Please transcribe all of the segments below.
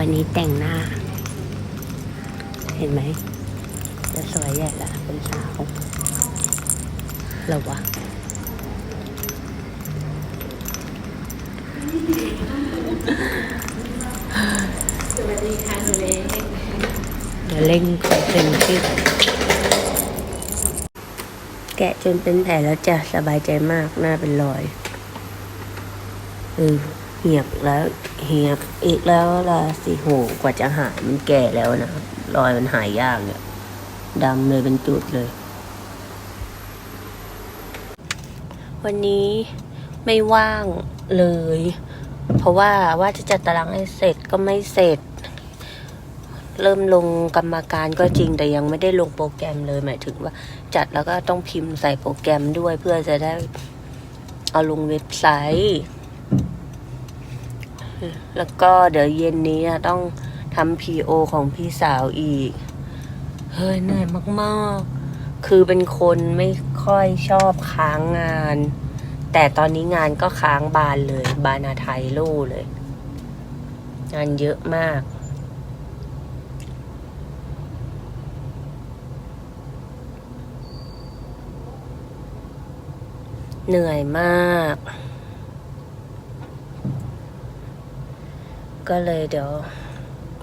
วันนี้แต่งหน้า เห็นไหม จะสวยใหญ่ละเป็นสาวหรอวะสวัสดีค่ะหนูเล็กเดี๋ยวเร่งความเต็มที่แกะจนเป็นแผลแล้วจะสบายใจมากหน้าเป็นรอยเออ หียบแล้วเหียบอีกแล้วล่ะสิโหกว่าจะหายมันแก่แล้วนะรอยมันหายยากเนี่ยดำเลยเป็นจุดเลย วันนี้ไม่ว่างเลย เพราะว่าว่าจะจัดตารางให้เสร็จก็ไม่เสร็จ เริ่มลงกรรมการก็จริงแต่ยังไม่ได้ลงโปรแกรมเลยหมายถึงว่า จัดแล้วก็ต้องพิมพ์ใส่โปรแกรมด้วยเพื่อจะได้เอาลงเว็บไซต์ แล้วก็เดี๋ยวเย็นนี้ต้องทำ PO ของพี่สาวอีก เฮ้ยเหนื่อยมากๆ คือเป็นคนไม่ค่อยชอบค้างงาน แต่ตอนนี้งานก็ค้างบานเลย บานาไทโลเลย งานเยอะมากเหนื่อยมาก ก็เลยเดี๋ยว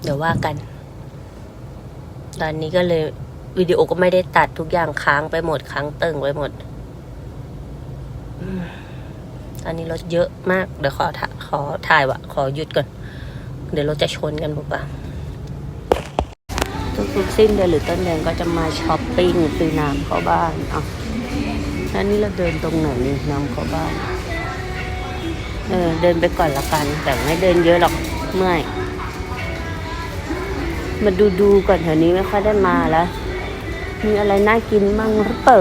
เดี๋ยวว่ากัน ตอนนี้ก็เลยวิดีโอก็ไม่ได้ตัดทุกอย่างค้างไปหมดค้างเติ่งไปหมดอตอนนี้รถเยอะมาก เดี๋ยวขอถ่าขอถ่ายวะขอหยุดก่อน เดี๋ยวรถจะชนกันปุ๊บอะทุกๆสิ้นเดือนหรือต้นเดือนก็จะมาช้อปปิ้งซื้อน้ำเข้าบ้านอะแล้วนี่เราเดินตรงไหนนี่น้ำเข้าบ้าน เออเดินไปก่อนละกัน แต่ไม่เดินเยอะหรอก เมื่อยมาดูดูก่อนแถวนี้ไม่ค่อยได้มาแล้ว มีอะไรน่ากินมั่งหรือเปล่า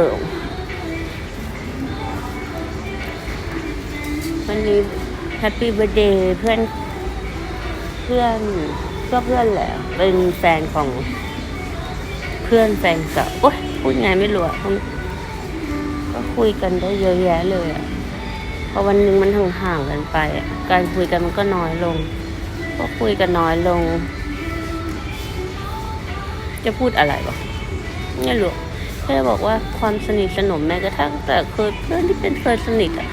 วันนี้แฮปปี้เบ t ร์เดย์เพื่อน เพื่อนก็เพื่อนแหละเป็นแฟนของเพื่อนแฟนเก่าโอ๊ยพูดไงไม่รู้อะก็คุยกันได้เยอะแยะเลยอะพอวันหนึ่งมันห่างๆกันไป การคุยกันมันก็น้อยลง ก็คุยกันน้อยลง จะพูดอะไรวะไม่รู้แค่บอกว่าความสนิทสนมแม้กระทั่งแต่เคยเพื่อนที่เป็นเคยสนิทอะ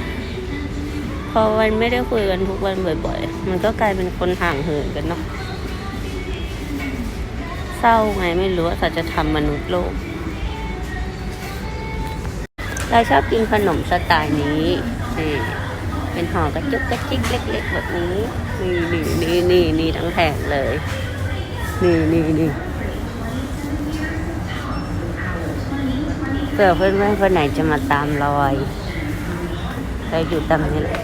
พอวันไม่ได้คุยกันทุกวันบ่อยๆ มันก็กลายเป็นคนห่างเหินกันเนาะเศร้าไงไม่รู้ว่าสัจธรรมมนุษย์โลกเราชอบกินขนมสไตล์นี้นี่ เป็นห่อกระจุกกระจิกเล็กๆแบบนี้ นี่นี่นี่นี่นี่ทั้งแผงเลย นี่นี่นี่เผื่อเพื่อนๆคนไหนจะมาตามรอยเราอยู่ตามนี้แหละ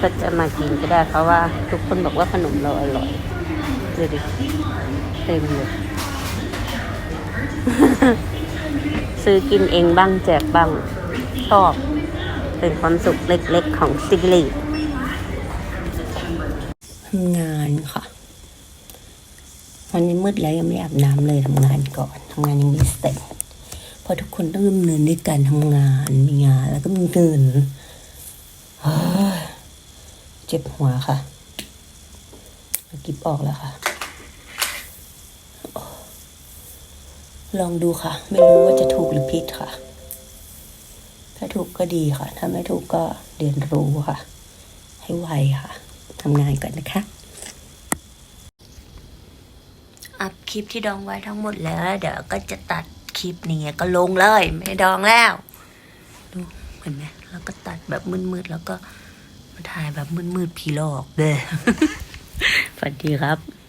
ก็จะมากินก็ได้เพราะว่าทุกคนบอกว่าขนมเราอร่อยดูดิเต็มเลยซื้อกินเองบ้างแจกบ้างชอบ เป็นความสุขเล็กๆของซิลิทำงานค่ะ วันนี้มืดแล้วยังไม่อาบน้ำเลยทำงานก่อนทำงานยังไม่เสร็จเพราะทุกคนต้องดำเนินด้วยการทำงานมีงานแล้วก็มีเงินเจ็บหัวค่ะกิบออกแล้วค่ะ ลองดูค่ะ ไม่รู้ว่าจะถูกหรือผิดค่ะ ถ้าถูกก็ดีค่ะ ถ้าไม่ถูกก็เรียนรู้ค่ะ ให้ไวค่ะทำงานก่อนนะคะ อัพคลิปที่ดองไว้ทั้งหมดแล้ว เดี๋ยวก็จะตัดคลิปนี้ก็ลงเลย ไม่ดองแล้วดูเห็นไหมแล้วก็ตัดแบบมืดๆแล้วก็มาถ่ายแบบมืดๆผีหลอกเด้อสวัสดีครับ